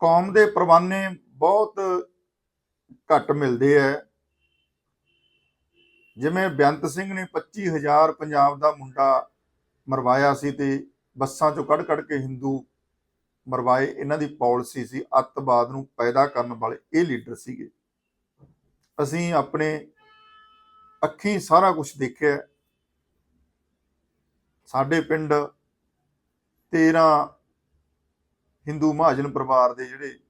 ਕੌਮ ਦੇ ਪਰਵਾਨੇ ਬਹੁਤ ਘੱਟ ਮਿਲਦੇ ਐ। ਜਿਵੇਂ ਬੇਅੰਤ ਸਿੰਘ ਨੇ 25000 ਪੰਜਾਬ ਦਾ ਮੁੰਡਾ ਮਰਵਾਇਆ ਸੀ ਤੇ ਬੱਸਾਂ ਚੋਂ ਕੱਢ ਕੱਢ ਕੇ ਹਿੰਦੂ ਮਰਵਾਏ। ਇਹਨਾਂ ਦੀ ਪਾਲਿਸੀ ਸੀ, ਅੱਤਵਾਦ ਨੂੰ ਪੈਦਾ ਕਰਨ ਵਾਲੇ ਇਹ ਲੀਡਰ ਸੀਗੇ। ਅਸੀਂ ਆਪਣੇ ਅੱਖੀਂ ਸਾਰਾ ਕੁਝ ਦੇਖਿਆ। ਸਾਡੇ ਪਿੰਡ 13 ਹਿੰਦੂ ਮਹਾਜਨ ਪਰਿਵਾਰ ਦੇ ਜਿਹੜੇ,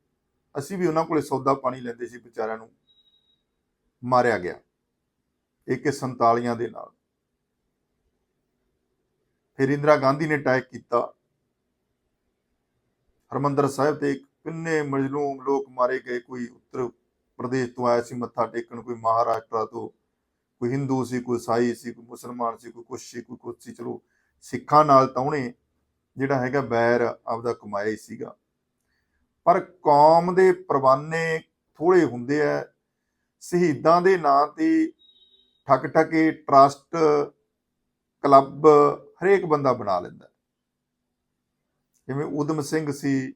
ਅਸੀਂ ਵੀ ਉਹਨਾਂ ਕੋਲੇ ਸੌਦਾ ਪਾਣੀ ਲੈਂਦੇ ਸੀ ਵਿਚਾਰਿਆਂ ਨੂੰ, ਮਾਰਿਆ ਗਿਆ। ਇੱਕ 47 ਦੇ ਨਾਲ। ਫਿਰ ਇੰਦਰਾ ਗਾਂਧੀ ਨੇ ਅਟੈਕ ਕੀਤਾ। ਹਰਮੰਦਰ ਸਾਹਿਬ ਤੇ ਕਿੰਨੇ ਮਜਲੂਮ ਲੋਕ ਮਾਰੇ ਗਏ। ਕੋਈ ਉੱਤਰ ਪ੍ਰਦੇਸ਼ ਤੋਂ ਆਇਆ ਸੀ, ਮੱਥਾ ਟੇਕਣ, ਕੋਈ ਮਹਾਰਾਸ਼ਟਰ ਤੋਂ, ਕੋਈ ਹਿੰਦੂ ਸੀ, ਕੋਈ ਸਾਈ ਸੀ, ਕੋਈ ਮੁਸਲਮਾਨ ਸੀ, ਕੋਈ ਕੁਛ ਸੀ, ਕੋਈ ਕੁਛ ਸੀ। ਚਲੋ, ਸਿੱਖਾਂ ਨਾਲ ਤਾਂ ਉਹਨੇ ਜਿਹੜਾ ਹੈਗਾ ਬੈਰ ਆਪਦਾ ਕਮਾਇਆ ਹੀ ਸੀਗਾ। ਪਰ ਕੌਮ ਦੇ ਪ੍ਰਵਾਨੇ ਥੋੜੇ ਹੁੰਦੇ ਆ। ਸ਼ਹੀਦਾਂ ਦੇ ਨਾਂ ਤੇ ਠੱਕ ਠਕੇ ਟਰਸਟ ਕਲੱਬ ਹਰੇਕ ਬੰਦਾ ਬਣਾ ਲੈਂਦਾ। ਜਿਵੇਂ ਉਦਮ ਸਿੰਘ ਸੀ,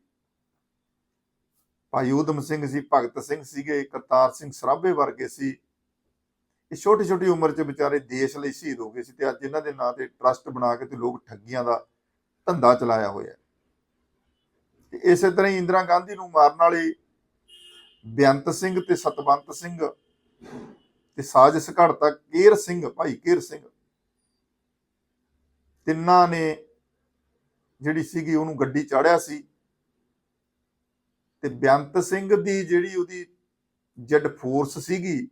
ਭਾਈ ਉਦਮ ਸਿੰਘ ਸੀ, ਭਗਤ ਸਿੰਘ ਸੀਗੇ, ਕਰਤਾਰ ਸਿੰਘ ਸਰਾਭੇ ਵਰਗੇ ਸੀ। ਇਹ ਛੋਟੀ ਛੋਟੀ ਉਮਰ 'ਚ ਵਿਚਾਰੇ ਦੇਸ਼ ਲਈ ਸ਼ਹੀਦ ਹੋ ਗਏ ਸੀ ਤੇ ਅੱਜ ਇਹਨਾਂ ਦੇ ਨਾਂ ਤੇ ਟਰਸਟ ਬਣਾ ਕੇ ਤੇ ਲੋਕ ਠੱਗੀਆਂ ਦਾ ਧੰਦਾ ਚਲਾਇਆ ਹੋਇਆ ਤੇ ਇਸੇ ਤਰ੍ਹਾਂ ਹੀ ਇੰਦਰਾ ਗਾਂਧੀ ਨੂੰ ਮਾਰਨ ਵਾਲੇ ਬੇਅੰਤ ਸਿੰਘ ਤੇ ਸਤਵੰਤ ਸਿੰਘ ਤੇ ਸਾਜ਼ਿਸ਼ ਘੜਤਾ ਕੇਰ ਸਿੰਘ, ਭਾਈ ਕੇਰ ਸਿੰਘ। ਤਿੰਨਾਂ ਨੇ ਜਿਹੜੀ ਸੀਗੀ ਉਹਨੂੰ ਗੱਡੀ ਚਾੜਿਆ ਸੀ ਤੇ ਬੇਅੰਤ ਸਿੰਘ ਦੀ ਜਿਹੜੀ ਉਹਦੀ ਜੱਡ ਫੋਰਸ ਸੀਗੀ,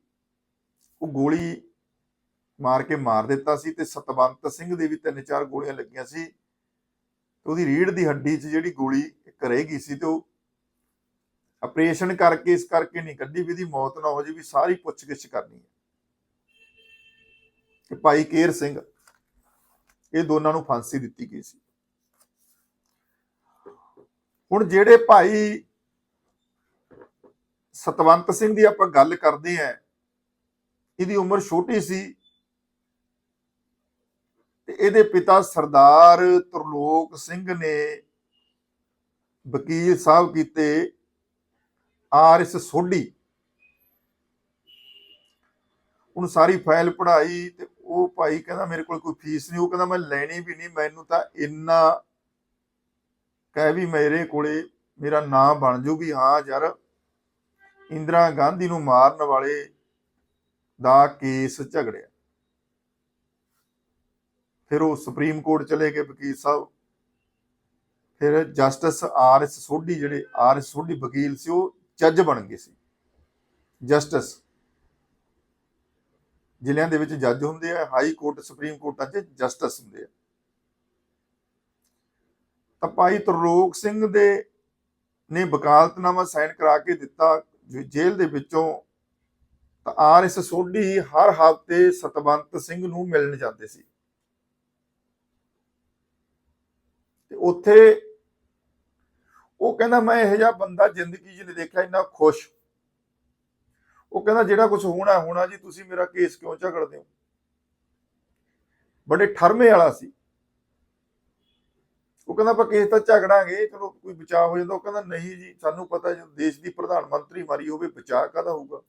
ਉਹ ਗੋਲੀ ਮਾਰ ਕੇ ਮਾਰ ਦਿੱਤਾ ਸੀ ਤੇ ਸਤਵੰਤ ਸਿੰਘ ਦੇ ਵੀ ਤਿੰਨ ਚਾਰ ਗੋਲੀਆਂ ਲੱਗੀਆਂ ਸੀ। ਉਹਦੀ ਰੀੜ ਦੀ ਹੱਡੀ 'ਚ ਜਿਹੜੀ ਗੋਲੀ ਇੱਕ ਗਈ ਸੀ ਤੇ ਉਹ ਆਪਰੇਸ਼ਨ ਕਰਕੇ ਇਸ ਕਰਕੇ ਨਹੀਂ ਕੱਢੀ ਵੀ ਦੀ ਮੌਤ ਨਾ ਹੋ ਜੇ, ਵੀ ਸਾਰੀ ਪੁੱਛਗਿੱਛ ਕਰਨੀ ਹੈ। ਤੇ ਭਾਈ ਕੇਰ ਸਿੰਘ, ਇਹ ਦੋਨਾਂ ਨੂੰ ਫਾਂਸੀ ਦਿੱਤੀ ਗਈ ਸੀ। ਹੁਣ ਜਿਹੜੇ ਭਾਈ ਸਤਵੰਤ ਸਿੰਘ ਦੀ ਆਪਾਂ ਗੱਲ ਕਰਦੇ ਆਂ ਇਹਦੀ ਉਮਰ ਛੋਟੀ ਸੀ ਇਹਦੇ ਪਿਤਾ ਸਰਦਾਰ ਤਰਲੋਕ ਸਿੰਘ ਨੇ ਵਕੀਲ ਸਾਹਿਬ ਕੀਤੇ ਆਰ ਐਸ ਸੋਢੀ। ਉਹਨੂੰ ਸਾਰੀ ਫਾਈਲ ਪੜ੍ਹਾਈ ਤੇ ਉਹ ਭਾਈ ਕਹਿੰਦਾ ਮੇਰੇ ਕੋਲ ਕੋਈ ਫੀਸ ਨਹੀਂ, ਉਹ ਕਹਿੰਦਾ ਮੈਂ ਲੈਣੀ ਵੀ ਨਹੀਂ, ਮੈਨੂੰ ਤਾਂ ਇੰਨਾ ਕਹਿ ਵੀ ਮੇਰੇ ਕੋਲੇ ਮੇਰਾ ਨਾਂ ਬਣ ਜੂ ਵੀ ਹਾਂ ਯਾਰ, ਇੰਦਰਾ ਗਾਂਧੀ ਨੂੰ ਮਾਰਨ ਵਾਲੇ ਦਾ ਕੇਸ ਝਗੜਿਆ। ਫਿਰ ਉਹ ਸੁਪਰੀਮ ਕੋਰਟ ਚਲੇ ਗਏ ਵਕੀਲ ਸਾਹਿਬ। ਫਿਰ ਜਸਟਿਸ ਆਰ ਐਸ ਸੋਢੀ ਜਿਹੜੇ ਆਰ ਐਸ ਸੋਢੀ ਵਕੀਲ ਸੀ, ਉਹ ਜੱਜ ਬਣ ਗਏ ਸੀ। ਜਸਟਿਸ ਜ਼ਿਲ੍ਹਿਆਂ ਦੇ ਵਿੱਚ ਜੱਜ ਹੁੰਦੇ ਆ, ਹਾਈ ਕੋਰਟ, ਸੁਪਰੀਮ ਕੋਰਟਾਂ 'ਚ ਜਸਟਿਸ ਹੁੰਦੇ ਆ। ਤਾਂ ਭਾਈ ਤਰਲੋਕ ਸਿੰਘ ਦੇ ਨੇ ਵਕਾਲਤਨਾਮਾ ਸਾਈਨ ਕਰਾ ਕੇ ਦਿੱਤਾ ਜੇ- ਜੇਲ੍ਹ ਦੇ ਵਿੱਚੋਂ। ਤਾਂ ਆਰ ਐਸ ਸੋਢੀ ਹਰ ਹਫ਼ਤੇ ਸਤਵੰਤ ਸਿੰਘ ਨੂੰ ਮਿਲਣ ਜਾਂਦੇ ਸੀ ਤੇ ਉੱਥੇ ਉਹ ਕਹਿੰਦਾ, ਮੈਂ ਇਹੋ ਜਿਹਾ ਬੰਦਾ ਜ਼ਿੰਦਗੀ 'ਚ ਨਹੀਂ ਦੇਖਿਆ, ਇੰਨਾ ਖੁਸ਼। ਉਹ ਕਹਿੰਦਾ, ਜਿਹੜਾ ਕੁਝ ਹੋਣਾ ਹੋਣਾ ਜੀ, ਤੁਸੀਂ ਮੇਰਾ ਕੇਸ ਕਿਉਂ ਝਗੜਦੇ ਹੋ? ਬੜੇ ਠਰਮੇ ਵਾਲਾ ਸੀ। ਉਹ ਕਹਿੰਦਾ, ਆਪਾਂ ਕੇਸ ਤਾਂ ਝਗੜਾਂਗੇ, ਚਲੋ ਕੋਈ ਬਚਾਅ ਹੋ ਜਾਂਦਾ। ਉਹ ਕਹਿੰਦਾ, ਨਹੀਂ ਜੀ, ਸਾਨੂੰ ਪਤਾ ਜਦੋਂ ਦੇਸ਼ ਦੀ ਪ੍ਰਧਾਨ ਮੰਤਰੀ ਮਾਰੀ ਹੋਵੇ, ਬਚਾਅ ਕਾਹਦਾ ਹੋਊਗਾ?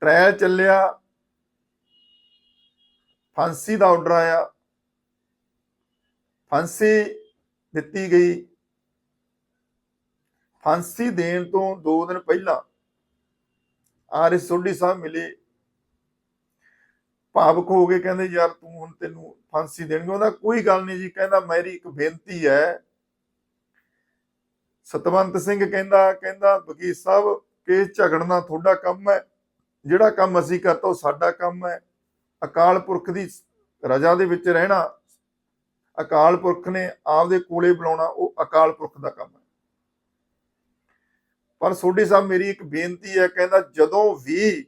ਟ੍ਰਾਇਲ ਚੱਲਿਆ। ਫਾਂਸੀ ਦਾ ਆਰਡਰ ਆਇਆ। ਫਾਂਸੀ ਦਿੱਤੀ ਗਈ। ਫਾਂਸੀ ਦੇਣ ਤੋਂ 2 ਦਿਨ ਪਹਿਲਾਂ ਆਰਿਸ ਸੋਢੀ ਸਾਹਿਬ ਮਿਲੇ। ਭਾਵਕ ਹੋ ਕੇ ਕਹਿੰਦੇ, ਯਾਰ ਤੂੰ ਹੁਣ ਤੈਨੂੰ ਫਾਂਸੀ ਦੇਣਗੇ। ਉਹਦਾ ਕੋਈ ਗੱਲ ਨਹੀਂ ਜੀ, ਕਹਿੰਦਾ, ਮੇਰੀ ਇੱਕ ਬੇਨਤੀ ਹੈ। ਸਤਵੰਤ ਸਿੰਘ ਕਹਿੰਦਾ ਕਹਿੰਦਾ, ਵਕੀਲ ਸਾਹਿਬ, ਕੇਸ ਝਗੜਨਾ ਤੁਹਾਡਾ ਕੰਮ ਹੈ। ਜਿਹੜਾ ਕੰਮ ਅਸੀਂ ਕਰਤਾ ਉਹ ਸਾਡਾ ਕੰਮ ਹੈ। ਅਕਾਲ ਪੁਰਖ ਦੀ ਰਜਾ ਦੇ ਵਿੱਚ ਰਹਿਣਾ ਅਕਾਲ ਪੁਰਖ ਨੇ ਆਪਦੇ ਕੋਲੇ ਬੁਲਾਉਣਾ ਉਹ ਅਕਾਲ ਪੁਰਖ ਦਾ ਕੰਮ ਹੈ। ਪਰ ਸੋਢੀ ਸਾਹਿਬ ਮੇਰੀ ਇੱਕ ਬੇਨਤੀ ਹੈ, ਕਹਿੰਦਾ ਜਦੋਂ ਵੀ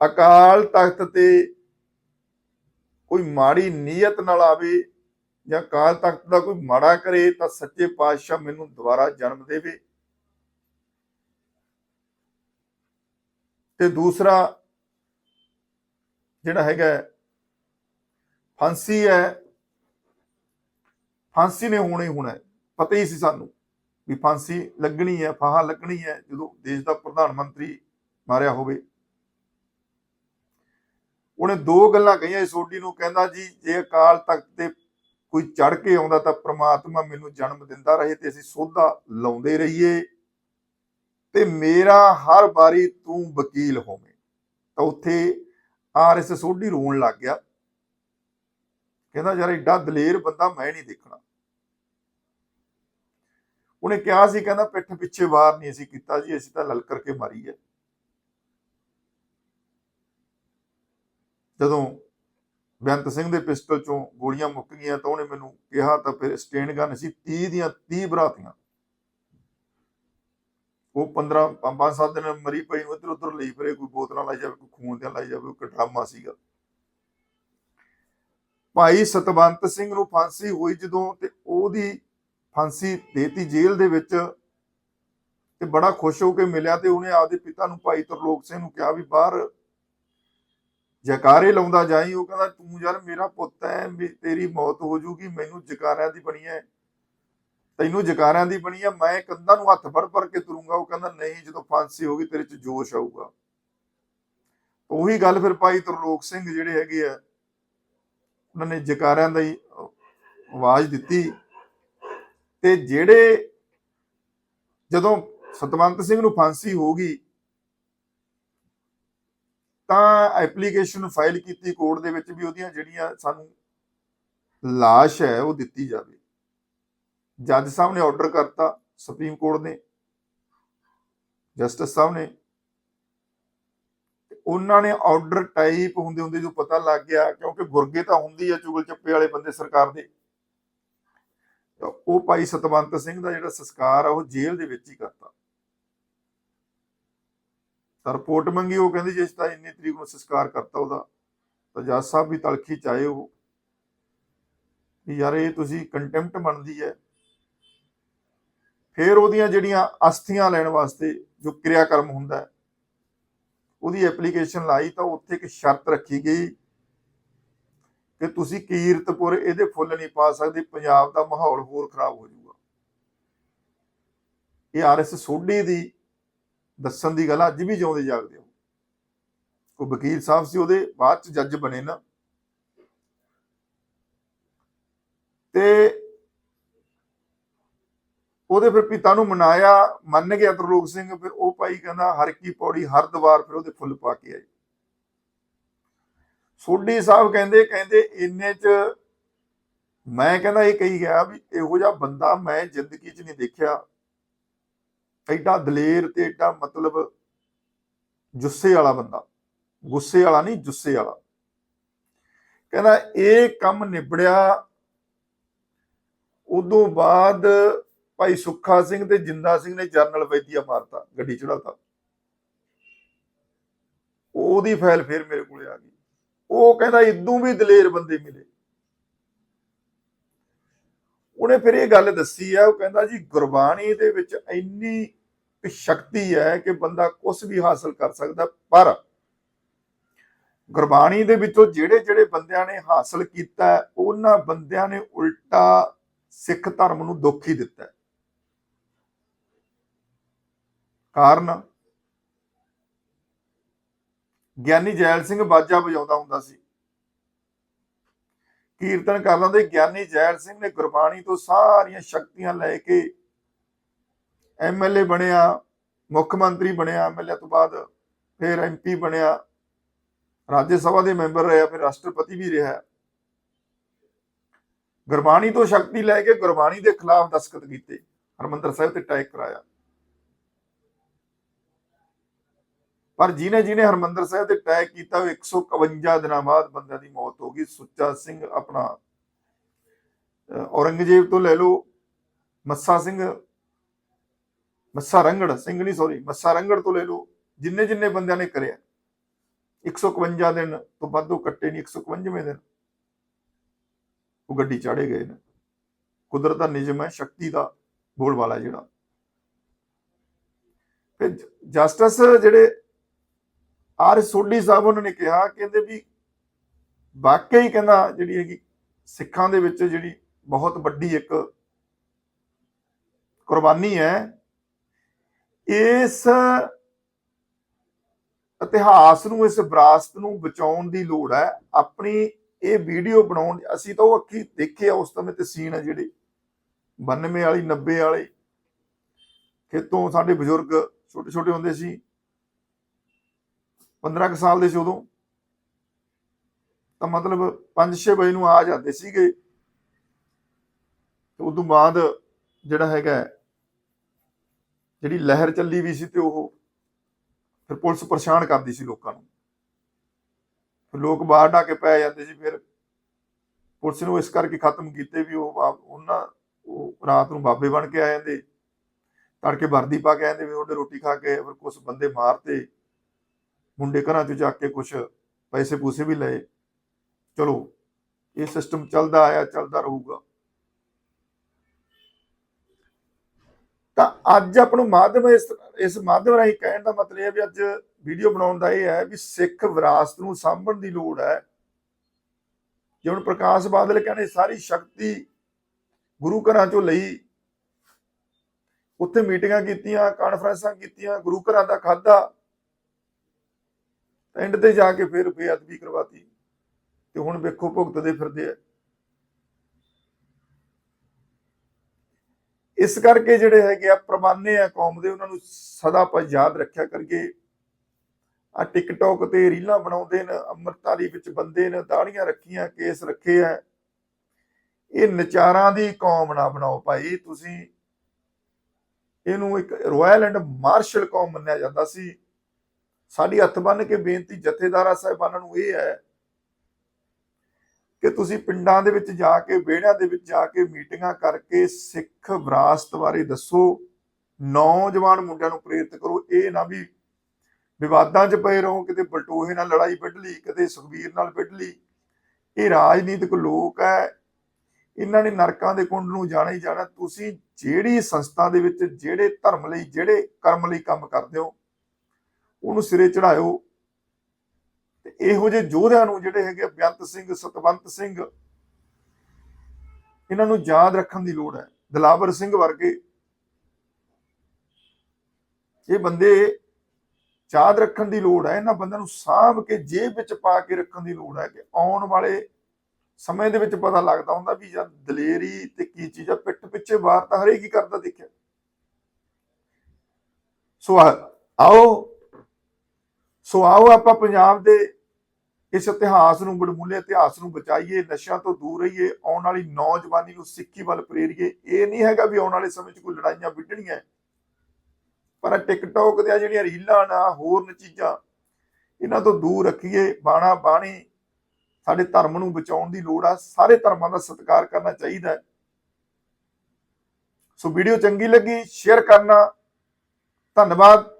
ਅਕਾਲ ਤਖਤ ਤੇ ਕੋਈ ਮਾੜੀ ਨੀਅਤ ਨਾਲ ਆਵੇ ਜਾਂ ਅਕਾਲ ਤਖਤ ਦਾ ਕੋਈ ਮਾੜਾ ਕਰੇ ਤਾਂ ਸੱਚੇ ਪਾਤਸ਼ਾਹ ਮੈਨੂੰ ਦੁਬਾਰਾ ਜਨਮ ਦੇਵੇ। ਤੇ ਦੂਸਰਾ ਜਿਹੜਾ ਹੈਗਾ ਫਾਂਸੀ ਹੈ ਫਾਂਸੀ ਨੇ ਹੋਣਾ ਹੀ ਹੋਣਾ ਹੈ। ਪਤਾ ਹੀ ਸੀ ਸਾਨੂੰ ਵੀ ਫਾਂਸੀ ਲੱਗਣੀ ਹੈ, ਫਾਹਾ ਲੱਗਣੀ ਹੈ, ਜਦੋਂ ਦੇਸ਼ ਦਾ ਪ੍ਰਧਾਨ ਮੰਤਰੀ ਮਾਰਿਆ ਹੋਵੇ। ਉਹਨੇ ਦੋ ਗੱਲਾਂ ਕਹੀਆਂ ਸੋਢੀ ਨੂੰ, ਕਹਿੰਦਾ ਜੀ, ਜੇ ਅਕਾਲ ਤਖਤ ਤੇ ਕੋਈ ਚੜ ਕੇ ਆਉਂਦਾ ਤਾਂ ਪ੍ਰਮਾਤਮਾ ਮੈਨੂੰ ਜਨਮ ਦਿੰਦਾ ਰਹੇ ਤੇ ਅਸੀਂ ਸੋਧਾ ਲਾਉਂਦੇ ਰਹੀਏ। ਤੇ ਮੇਰਾ ਹਰ ਵਾਰੀ ਤੂੰ ਵਕੀਲ ਹੋਵੇਂ। ਤਾਂ ਉੱਥੇ ਆਰਐਸ ਸੋਢੀ ਰੋਣ ਲੱਗ ਗਿਆ। ਕਹਿੰਦਾ ਯਾਰ ਐਡਾ ਦਲੇਰ ਬੰਦਾ ਮੈਂ ਨਹੀਂ ਦੇਖਣਾ। ਉਹਨੇ ਕਿਹਾ ਸੀ, ਕਹਿੰਦਾ ਪਿੱਠ ਪਿੱਛੇ ਵਾਰ ਨਹੀਂ ਅਸੀਂ ਕੀਤਾ ਜੀ, ਅਸੀਂ ਤਾਂ ਲਲਕਰ ਕੇ ਮਾਰੀ ਹੈ। ਜਦੋਂ ਬੇਅੰਤ ਸਿੰਘ ਦੇ ਪਿਸਟਲ ਚੋਂ ਗੋਲੀਆਂ ਮੁੱਕ ਗਈਆਂ ਤਾਂ ਉਹਨੇ ਮੈਨੂੰ ਕਿਹਾ ਤਾਂ ਫਿਰ ਸਟੇਨ ਗਨ ਸੀ 30 ਦੀਆਂ 30 ਬਰਾਤੀਆਂ। ਉਹ 15 ਪੰਜ ਸੱਤ ਦਿਨ ਮਰੀ ਪਈ ਨੂੰ ਇੱਧਰ ਉੱਧਰ ਲਈ ਫਿਰੇ, ਕੋਈ ਬੋਤਲਾਂ ਲਾਈ ਜਾਵੇ, ਕੋਈ ਖੂਨ ਦੀਆਂ ਲਾਈ ਜਾਵੇ, ਕੋਈ ਡਰਾਮਾ ਸੀਗਾ। ਭਾਈ ਸਤਵੰਤ ਸਿੰਘ ਨੂੰ ਫਾਂਸੀ ਹੋਈ ਜਦੋਂ ਤੇ ਉਹਦੀ ਫਾਂਸੀ ਦੇਤੀ ਜੇਲ੍ਹ ਦੇ ਵਿੱਚ ਤੇ ਬੜਾ ਖੁਸ਼ ਹੋ ਕੇ ਮਿਲਿਆ ਤੇ ਉਹਨੇ ਆਪਦੇ ਪਿਤਾ ਨੂੰ ਭਾਈ ਤਰਲੋਕ ਸਿੰਘ ਨੂੰ ਕਿਹਾ ਵੀ ਬਾਹਰ ਜਕਾਰੇ ਲਾਉਂਦਾ ਜਾਈ। ਉਹ ਕਹਿੰਦਾ, ਤੂੰ ਯਾਰ ਮੇਰਾ ਪੁੱਤ ਹੈ ਵੀ ਤੇਰੀ ਮੌਤ ਹੋ ਜੂਗੀ, ਮੈਨੂੰ ਜਕਾਰਿਆਂ ਦੀ ਬਣੀ ਹੈ ਤੈਨੂੰ ਜਕਾਰਿਆਂ ਦੀ ਬਣੀ ਹੈ ਮੈਂ ਕੰਧਾਂ ਨੂੰ ਹੱਥ ਫੜ ਫੜ ਕੇ ਤੁਰੂੰਗਾ। ਉਹ ਕਹਿੰਦਾ, ਨਹੀਂ, ਜਦੋਂ ਫਾਂਸੀ ਹੋਗੀ ਤੇਰੇ ਚ ਜੋਸ਼ ਆਊਗਾ। ਉਹੀ ਗੱਲ ਫਿਰ ਭਾਈ ਤਰਲੋਕ ਸਿੰਘ ਜਿਹੜੇ ਹੈਗੇ ਆ ਉਹਨਾਂ ਨੇ ਜਕਾਰਿਆਂ ਦਾ ਹੀ ਆਵਾਜ਼ ਦਿੱਤੀ ਤੇ ਜਿਹੜੇ ਜਦੋਂ ਸਤਵੰਤ ਸਿੰਘ ਨੂੰ ਫਾਂਸੀ ਹੋ ਗਈ, ਤਾਂ ਐਪਲੀਕੇਸ਼ਨ ਫਾਈਲ ਕੀਤੀ ਕੋਰਟ ਦੇ ਵਿੱਚ ਵੀ ਉਹਦੀਆਂ ਜਿਹੜੀਆਂ ਸਾਨੂੰ ਲਾਸ਼ ਹੈ ਉਹ ਦਿੱਤੀ ਜਾਵੇ। ਜੱਜ ਸਾਹਿਬ ਨੇ ਆਰਡਰ ਕਰਤਾ, ਸੁਪਰੀਮ ਕੋਰਟ ਨੇ, ਜਸਟਿਸ ਸਾਹਿਬ ਨੇ ਉਹਨਾਂ ਨੇ ਆਰਡਰ ਟਾਈਪ ਹੁੰਦੇ ਹੁੰਦੇ ਜੋ ਪਤਾ ਲੱਗ ਗਿਆ, ਕਿਉਂਕਿ ਗੁਰਗੇ ਤਾਂ ਹੁੰਦੀ ਆ ਚੁਗਲ ਚੱਪੇ ਵਾਲੇ ਬੰਦੇ ਸਰਕਾਰ ਦੇ। ਤਾਂ ਉਹ ਭਾਈ ਸਤਵੰਤ ਸਿੰਘ ਦਾ ਜਿਹੜਾ ਸੰਸਕਾਰ ਆ, ਉਹ ਜੇਲ੍ਹ ਦੇ ਵਿੱਚ ਹੀ ਕਰਤਾ। ਤਾਂ ਰਿਪੋਰਟ ਮੰਗੀ, ਉਹ ਕਹਿੰਦੇ ਜੇ ਤਾਂ ਇੰਨੀ ਤਰੀਕ ਨੂੰ ਸੰਸਕਾਰ ਕਰਤਾ ਉਹਦਾ, ਤਾਂ ਜੱਜ ਸਾਹਿਬ ਵੀ ਤਲਖੀ ਚਾਏ ਉਹ। ਵੀ ਯਾਰ ਇਹ ਤੁਸੀਂ ਕੰਟੈਂਪਟ ਬਣਦੀ ਹੈ ਫਿਰ ਉਹਦੀਆਂ ਜਿਹੜੀਆਂ ਅਸਥੀਆਂ ਲੈਣ ਵਾਸਤੇ ਜੋ ਕਿਰਿਆਕਰਮ ਹੁੰਦਾ ਹੈ ਉਹਦੀ ਐਪਲੀਕੇਸ਼ਨ ਲਾਈ ਤਾਂ ਉੱਥੇ ਇੱਕ ਸ਼ਰਤ ਰੱਖੀ ਗਈ ਕਿ ਤੁਸੀਂ ਕੀਰਤਪੁਰ ਇਹਦੇ ਫੁੱਲ ਨਹੀਂ ਪਾ ਸਕਦੇ, ਪੰਜਾਬ ਦਾ ਮਾਹੌਲ ਹੋਰ ਖਰਾਬ ਹੋ ਜਾਊਗਾ। ਇਹ ਆਰਐਸ ਸੋਢੀ ਦੀ ਦੱਸਣ ਦੀ ਗੱਲ ਅੱਜ ਵੀ ਜਿਉਂਦੇ ਜਾਗਦੇ ਹੋ। ਕੋਈ ਵਕੀਲ ਸਾਹਿਬ ਸੀ, ਉਹਦੇ ਬਾਅਦ ਚ ਜੱਜ ਬਣੇ ਨਾ। ਤੇ ਉਹਦੇ ਫਿਰ ਪਿਤਾ ਨੂੰ ਮਨਾਇਆ, ਮੰਨ ਗਿਆ ਤਰਲੋਕ ਸਿੰਘ, ਫਿਰ ਉਹ ਭਾਈ ਕਹਿੰਦਾ, ਹਰ ਕੀ ਪੌੜੀ, ਹਰ ਦਵਾਰ ਫਿਰ ਉਹਦੇ ਫੁੱਲ ਪਾ ਕੇ ਆਈ। ਸੋਢੀ ਸਾਹਿਬ ਕਹਿੰਦੇ ਕਹਿੰਦੇ ਇੰਨੇ ਚ ਮੈਂ ਕਹਿੰਦਾ ਇਹ ਕਹੀ ਗਿਆ ਵੀ ਇਹੋ ਜਿਹਾ ਬੰਦਾ ਮੈਂ ਜ਼ਿੰਦਗੀ 'ਚ ਨਹੀਂ ਦੇਖਿਆ। ਐਡਾ ਦਲੇਰ ਤੇ ਐਡਾ ਮਤਲਬ ਜੁੱਸੇ ਵਾਲਾ ਬੰਦਾ। ਗੁੱਸੇ ਵਾਲਾ ਨਹੀਂ, ਜੁੱਸੇ ਵਾਲਾ। ਕਹਿੰਦਾ ਇਹ ਕੰਮ ਨਿਬੜਿਆ, ਉਦੋਂ ਬਾਅਦ ਭਾਈ ਸੁੱਖਾ ਸਿੰਘ ਤੇ ਜਿੰਦਾ ਸਿੰਘ ਨੇ ਜਰਨਲ ਵੈਦੀਆ ਮਾਰਤਾ, ਗੱਡੀ ਚੜਾਤਾ ਉਹਦੀ ਫਾਈਲ ਫੇਰ ਮੇਰੇ ਕੋਲੇ ਆ ਗਈ। ਉਹ ਕਹਿੰਦਾ ਇਦੋਂ ਵੀ ਦਲੇਰ ਬੰਦੇ ਮਿਲੇ। ਉਹਨੇ ਫਿਰ ਇਹ ਗੱਲ ਦੱਸੀ ਆ, ਉਹ ਕਹਿੰਦਾ ਜੀ ਗੁਰਬਾਣੀ ਦੇ ਵਿੱਚ ਇੰਨੀ ਸ਼ਕਤੀ ਹੈ ਕਿ ਬੰਦਾ ਕੁਝ ਵੀ ਹਾਸਲ ਕਰ ਸਕਦਾ, ਪਰ ਗੁਰਬਾਣੀ ਦੇ ਵਿੱਚੋਂ ਜਿਹੜੇ ਜਿਹੜੇ ਬੰਦਿਆਂ ਨੇ ਹਾਸਲ ਕੀਤਾ, ਉਹਨਾਂ ਬੰਦਿਆਂ ਨੇ ਉਲਟਾ ਸਿੱਖ ਧਰਮ ਨੂੰ ਦੁੱਖ ਹੀ ਦਿੱਤਾ ਹੈ। ਕਾਰਨ ਗਿਆਨੀ ਜੈਲ ਸਿੰਘ ਬਾਜਾ ਵਜਾਉਂਦਾ ਹੁੰਦਾ ਸੀ। ਕੀਰਤਨ ਕਰਦਾ ਹੁੰਦਾ ਗਿਆਨੀ ਜੈਲ ਸਿੰਘ ਨੇ ਗੁਰਬਾਣੀ ਤੋਂ ਸਾਰੀਆਂ ਸ਼ਕਤੀਆਂ ਲੈ ਕੇ ਐਮਐਲਏ ਬਣਿਆ, ਮੁੱਖ ਮੰਤਰੀ ਬਣਿਆ ਐਮਐਲਏ ਤੋਂ ਬਾਅਦ ਫਿਰ ਐਮਪੀ ਬਣਿਆ, ਰਾਜ ਸਭਾ ਦੇ ਮੈਂਬਰ ਰਿਹਾ, ਫਿਰ ਰਾਸ਼ਟਰਪਤੀ ਵੀ ਰਿਹਾ। ਗੁਰਬਾਣੀ ਤੋਂ ਸ਼ਕਤੀ ਲੈ ਕੇ ਗੁਰਬਾਣੀ ਦੇ ਖਿਲਾਫ ਦਸਖਤ ਕੀਤੇ। ਹਰਮੰਦਰ ਸਾਹਿਬ ਤੇ ਟੈਕ ਕਰਾਇਆ। ਪਰ ਜਿਹਨੇ ਜਿਹਨੇ ਹਰਮੰਦਰ ਸਾਹਿਬ ਤੇ ਅਟੈਕ ਕੀਤਾ ਉਹ 151 ਦਿਨਾਂ ਬਾਅਦ ਬੰਦਿਆਂ ਦੀ ਮੌਤ ਹੋ ਗਈ। ਸੁੱਚਾ ਸਿੰਘ ਆਪਣਾ ਔਰੰਗਜ਼ੇਬ ਤੋਂ ਲੈ ਲਓ, ਮੱਸਾ ਸਿੰਘ, ਮੱਸਾ ਰੰਗੜ, ਸਿੰਘ ਨਹੀਂ ਸੌਰੀ ਮੱਸਾ ਰੰਗੜ ਤੋਂ ਲੈ ਲਓ, ਜਿੰਨੇ ਜਿੰਨੇ ਬੰਦਿਆਂ ਨੇ ਕਰਿਆ 151 ਦਿਨ ਤੋਂ ਵੱਧ ਉਹ ਕੱਟੇ ਨਹੀਂ 151ਵੇਂ ਦਿਨ। ਉਹ ਗੱਡੀ ਚਾੜੇ ਗਏ ਨੇ। ਕੁਦਰਤ ਦਾ ਨਿਯਮ ਹੈ, ਸ਼ਕਤੀ ਦਾ ਬੋਲਬਾਲਾ ਜਿਹੜਾ। ਫਿਰ ਜਸਟਿਸ ਜਿਹੜੇ ਆਰ ਸੋਢੀ ਸਾਹਿਬ ਉਹਨਾਂ ਨੇ ਕਿਹਾ, ਕਹਿੰਦੇ ਵੀ ਵਾਕਈ ਕਹਿੰਦਾ ਜਿਹੜੀ ਹੈਗੀ ਸਿੱਖਾਂ ਦੇ ਵਿੱਚ ਜਿਹੜੀ ਬਹੁਤ ਵੱਡੀ ਇੱਕ ਕੁਰਬਾਨੀ ਹੈ, ਇਸ ਇਤਿਹਾਸ ਨੂੰ, ਇਸ ਵਿਰਾਸਤ ਨੂੰ ਬਚਾਉਣ ਦੀ ਲੋੜ ਹੈ। ਆਪਣੀ ਇਹ ਵੀਡੀਓ ਬਣਾਉਣ ਦੀ- ਅਸੀਂ ਤਾਂ ਉਹ ਅੱਖੀ ਦੇਖਿਆ ਉਸ ਸਮੇਂ ਤੇ ਸੀਨ ਹੈ ਜਿਹੜੇ 92 ਵਾਲੀ 90 ਵਾਲੇ ਖੇਤੋਂ ਸਾਡੇ ਬਜ਼ੁਰਗ ਛੋਟੇ ਛੋਟੇ ਹੁੰਦੇ ਸੀ। 15 ਸਾਲ ਦੇ ਸੀ ਉਦੋਂ। ਤਾਂ ਮਤਲਬ 5-6 ਵਜੇ ਨੂੰ ਆ ਜਾਂਦੇ ਸੀਗੇ। ਤੇ ਉਦੋਂ ਬਾਅਦ ਜਿਹੜਾ ਹੈਗਾ ਜਿਹੜੀ ਲਹਿਰ ਚੱਲੀ ਵੀ ਸੀ ਤੇ ਉਹ ਫਿਰ ਪੁਲਿਸ ਪਰੇਸ਼ਾਨ ਕਰਦੀ ਸੀ ਲੋਕਾਂ ਨੂੰ। ਫਿਰ ਲੋਕ ਬਾਹਰ ਢਾ ਕੇ ਪੈ ਜਾਂਦੇ ਸੀ ਫਿਰ। ਪੁਲਿਸ ਨੂੰ ਇਸ ਕਰਕੇ ਖਤਮ ਕੀਤੇ ਵੀ ਉਹ ਉਹਨਾਂ, ਉਹ ਰਾਤ ਨੂੰ ਬਾਬੇ ਬਣ ਕੇ ਆ ਜਾਂਦੇ। ਤੜਕੇ ਵਰਦੀ ਪਾ ਕੇ ਆਉਂਦੇ ਵੀ ਉਹਦੇ ਰੋਟੀ ਖਾ ਕੇ ਫਿਰ ਕੁਝ ਬੰਦੇ ਮਾਰਤੇ। ਮੁੰਡੇ ਘਰਾਂ ਚ ਜਾ ਕੇ ਕੁਝ ਪੈਸੇ ਪੂਸੇ ਵੀ ਲਏ। ਚਲੋ, ਇਹ ਸਿਸਟਮ ਚੱਲਦਾ ਆਇਆ, ਚੱਲਦਾ ਰਹੂਗਾ। ਤਾਂ ਅੱਜ ਆਪਾਂ ਨੂੰ ਮਾਧਿਅਮ ਇਸ ਇਸ ਮਾਧਿਅਮ ਰਾਹੀਂ ਕਹਿਣ ਦਾ ਮਤਲਬ ਇਹ ਵੀ ਅੱਜ ਵੀਡੀਓ ਬਣਾਉਣ ਦਾ ਇਹ ਹੈ ਵੀ ਸਿੱਖ ਵਿਰਾਸਤ ਨੂੰ ਸਾਂਭਣ ਦੀ ਲੋੜ ਹੈ। ਜੇ ਹੁਣ ਪ੍ਰਕਾਸ਼ ਬਾਦਲ ਕਹਿੰਦੇ ਸਾਰੀ ਸ਼ਕਤੀ ਗੁਰੂ ਘਰਾਂ ਚੋਂ ਲਈ, ਉੱਥੇ ਮੀਟਿੰਗਾਂ ਕੀਤੀਆਂ ਕਾਨਫਰੰਸਾਂ ਕੀਤੀਆਂ, ਗੁਰੂ ਘਰਾਂ ਦਾ ਖਾਦਾ ਐਂਡ ਤੇ ਜਾ ਕੇ ਫਿਰ ਬੇਅਦਬੀ ਕਰਵਾਤੀ ਤੇ ਹੁਣ ਵੇਖੋ ਭੁਗਤਦੇ ਫਿਰਦੇ ਆ। ਇਸ ਕਰਕੇ ਜਿਹੜੇ ਹੈਗੇ ਆ, ਪ੍ਰਮਾਨੇ ਆ ਕੌਮ ਦੇ, ਉਹਨਾਂ ਨੂੰ ਸਦਾ ਆਪਾਂ ਯਾਦ ਰੱਖਿਆ ਕਰੀਏ। ਆ ਟਿਕਟੌਕ ਤੇ ਰੀਲਾਂ ਬਣਾਉਂਦੇ ਨੇ ਅੰਮ੍ਰਿਤਧਾਰੀ ਵਿੱਚ ਬੰਦੇ ਨੇ ਦਾੜੀਆਂ ਰੱਖੀਆਂ, ਕੇਸ ਰੱਖੇ ਆ। ਇਹ ਨਚਾਰਾਂ ਦੀ ਕੌਮ ਨਾ ਬਣਾਓ ਭਾਈ, ਤੁਸੀਂ ਇਹਨੂੰ ਇੱਕ ਰਾਇਲ ਐਂਡ ਮਾਰਸ਼ਲ ਕੌਮ ਮੰਨਿਆ ਜਾਂਦਾ ਸੀ। ਸਾਡੀ ਹੱਥ ਬੰਨ ਕੇ ਬੇਨਤੀ ਜਥੇਦਾਰਾਂ ਸਾਹਿਬਾਨਾਂ ਨੂੰ ਇਹ ਹੈ ਕਿ ਤੁਸੀਂ ਪਿੰਡਾਂ ਦੇ ਵਿੱਚ ਜਾ ਕੇ, ਵਿਹੜਿਆਂ ਦੇ ਵਿੱਚ ਜਾ ਕੇ ਮੀਟਿੰਗਾਂ ਕਰਕੇ ਸਿੱਖ ਵਿਰਾਸਤ ਬਾਰੇ ਦੱਸੋ, ਨੌਜਵਾਨ ਮੁੰਡਿਆਂ ਨੂੰ ਪ੍ਰੇਰਿਤ ਕਰੋ। ਇਹ ਨਾ ਵੀ ਵਿਵਾਦਾਂ 'ਚ ਪਏ ਰਹੋ, ਕਿਤੇ ਬਲਟੋਹੇ ਨਾਲ ਲੜਾਈ ਵੱਢ ਲਈ, ਕਿਤੇ ਸੁਖਬੀਰ ਨਾਲ ਵੱਢ ਲਈ। ਇਹ ਰਾਜਨੀਤਿਕ ਲੋਕ ਹੈ। ਇਹਨਾਂ ਨੇ ਨਰਕਾਂ ਦੇ ਕੁੰਡ ਨੂੰ ਜਾਣਾ ਹੀ ਜਾਣਾ। ਤੁਸੀਂ ਜਿਹੜੀ ਸੰਸਥਾ ਦੇ ਵਿੱਚ, ਜਿਹੜੇ ਧਰਮ ਲਈ, ਜਿਹੜੇ ਕਰਮ ਲਈ ਕੰਮ ਕਰਦੇ ਹੋ ਉਹਨੂੰ ਸਿਰੇ ਚੜਾਇਓ। ਤੇ ਇਹੋ ਜਿਹੇ ਯੋਧਿਆਂ ਨੂੰ ਜਿਹੜੇ ਹੈਗੇ ਆ, ਬੇਅੰਤ ਸਿੰਘ ਸਤਵੰਤ ਸਿੰਘ ਇਹਨਾਂ ਨੂੰ ਯਾਦ ਰੱਖਣ ਦੀ ਲੋੜ ਹੈ। ਦਲਾਵਰ ਸਿੰਘ ਵਰਗੇ ਇਹ ਬੰਦੇ ਯਾਦ ਰੱਖਣ ਦੀ ਲੋੜ ਹੈ। ਇਹਨਾਂ ਬੰਦਿਆਂ ਨੂੰ ਸਾਂਭ ਕੇ ਜੇਬ ਵਿੱਚ ਪਾ ਕੇ ਰੱਖਣ ਦੀ ਲੋੜ ਹੈ ਕਿ ਆਉਣ ਵਾਲੇ ਸਮੇਂ ਦੇ ਵਿੱਚ ਪਤਾ ਲੱਗਦਾ ਹੁੰਦਾ ਵੀ ਜਦ ਦਲੇਰੀ ਤੇ ਕੀ ਚੀਜ਼ ਆ ਪਿੱਠ ਪਿੱਛੇ ਵਾਰ ਤਾਂ ਹਰੇਕ ਹੀ ਕਰਦਾ ਦੇਖਿਆ। ਸੋ ਆਓ ਸੋ ਆਓ ਆਪਾਂ ਪੰਜਾਬ ਦੇ ਇਸ ਇਤਿਹਾਸ ਨੂੰ ਬੜਮੁੱਲੇ ਇਤਿਹਾਸ ਨੂੰ ਬਚਾਈਏ, ਨਸ਼ਿਆਂ ਤੋਂ ਦੂਰ ਰਹੀਏ, ਆਉਣ ਵਾਲੀ ਨੌਜਵਾਨੀ ਨੂੰ ਸਿੱਖੀ ਵੱਲ ਪ੍ਰੇਰੀਏ। ਇਹ ਨਹੀਂ ਹੈਗਾ ਵੀ ਆਉਣ ਵਾਲੇ ਸਮੇਂ 'ਚ ਕੋਈ ਲੜਾਈਆਂ ਵਿੱਢਣੀਆਂ ਪਰ ਆਹ ਟਿਕਟੌਕ ਦੀਆਂ ਜਿਹੜੀਆਂ ਰੀਲਾਂ ਨਾ, ਹੋਰ ਚੀਜ਼ਾਂ, ਇਹਨਾਂ ਤੋਂ ਦੂਰ ਰੱਖੀਏ, ਬਾਣਾ ਬਾਣੀ ਸਾਡੇ ਧਰਮ ਨੂੰ ਬਚਾਉਣ ਦੀ ਲੋੜ ਆ। ਸਾਰੇ ਧਰਮਾਂ ਦਾ ਸਤਿਕਾਰ ਕਰਨਾ ਚਾਹੀਦਾ ਸੋ ਵੀਡੀਓ ਚੰਗੀ ਲੱਗੀ, ਸ਼ੇਅਰ ਕਰਨਾ। ਧੰਨਵਾਦ।